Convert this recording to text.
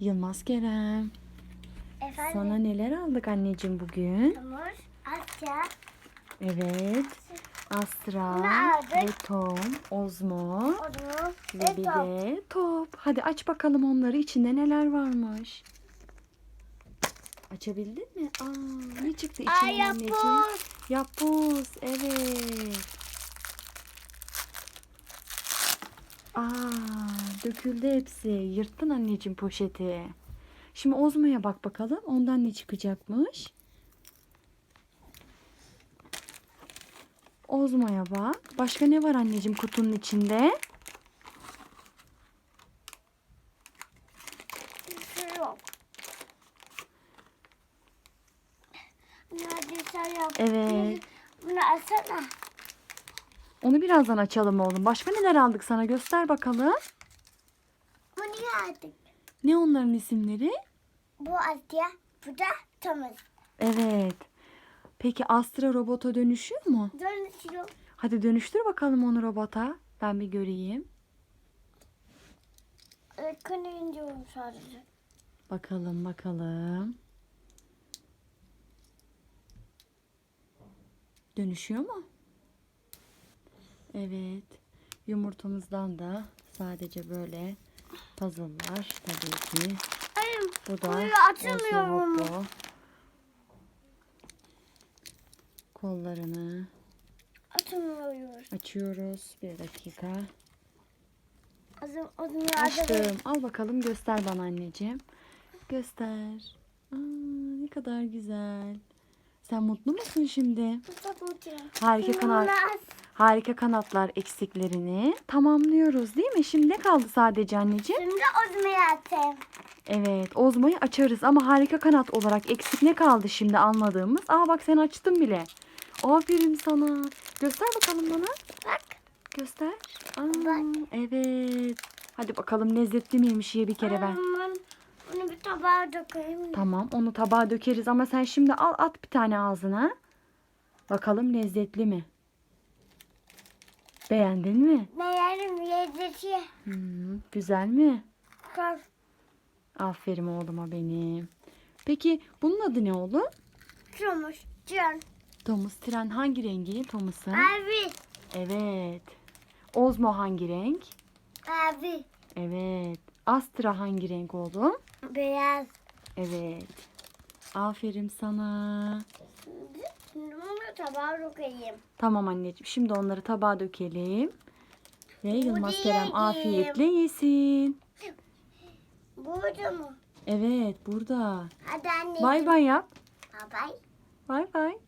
Yılmaz Kerem. Efendim? Sana neler aldık anneciğim bugün? Hamur, Asya, Evet. Astra ve Tom, Ozmo odunu ve ve bir top. de top. Hadi aç bakalım onları. İçinde neler varmış? Açabildin mi? Aa, ne çıktı içinden Ay anneciğim? yapboz. Yapboz. Evet. Döküldü hepsi. Yırttın anneciğim poşeti. Şimdi Ozmo'ya bak bakalım. Ondan ne çıkacakmış? Ozmo'ya bak. Başka ne var anneciğim kutunun içinde? Sen yap. Evet. Bunu alsana. Onu birazdan açalım oğlum. Başka neler aldık sana göster bakalım. Aldık. Ne onların isimleri? Bu Asya, bu da Thomas. Evet. Peki Astra robota dönüşüyor mu? Dönüşüyor. Hadi dönüştür bakalım onu robota. Ben bir göreyim. Ekranı indiyorum sadece. Bakalım bakalım. Dönüşüyor mu? Evet. Yumurtamızdan da sadece böyle puzzle'lar tabii ki. Hayır, Bu da burayı açamıyorum. Osmo Kollarını Açamıyoruz. açıyoruz. Bir dakika. Azım, azım Açtım. Al bakalım göster bana anneciğim. Göster. Aa, ne kadar güzel. Sen mutlu musun şimdi? Harika kanat, harika kanatlar eksiklerini tamamlıyoruz değil mi? Şimdi ne kaldı sadece anneciğim? Şimdi azımı atayım. Evet, Ozmo'yu açarız ama harika kanat olarak eksik ne kaldı şimdi anladığımız? Aa bak sen açtın bile. Aferin sana. Göster bakalım bana. Bak. Göster. Aa, Bak. evet. Hadi bakalım lezzetli miymiş ye bir kere ben. Bunu bir tabağa dökeyim. Tamam onu tabağa dökeriz ama sen şimdi al at bir tane ağzına. Bakalım lezzetli mi? Beğendin mi? Meğerim lezzeti. Hmm, güzel mi? Kal. Aferin oğluma benim. Peki bunun adı ne oğlum? Çumuş. Can. Thomas Tren hangi rengi Thomas'ın? Abi. Evet. Ozmo hangi renk? Abi. Evet. Astra hangi renk oğlum? Beyaz. Evet. Aferin sana. Şimdi bunu tabağa dökeyim. Tamam anneciğim. Şimdi onları tabağa dökelim. Ve Yılmaz Kerem afiyetle yesin. Burada mı? Evet burada. Hadi anne. Bay bay yap. Bay. Bay bay.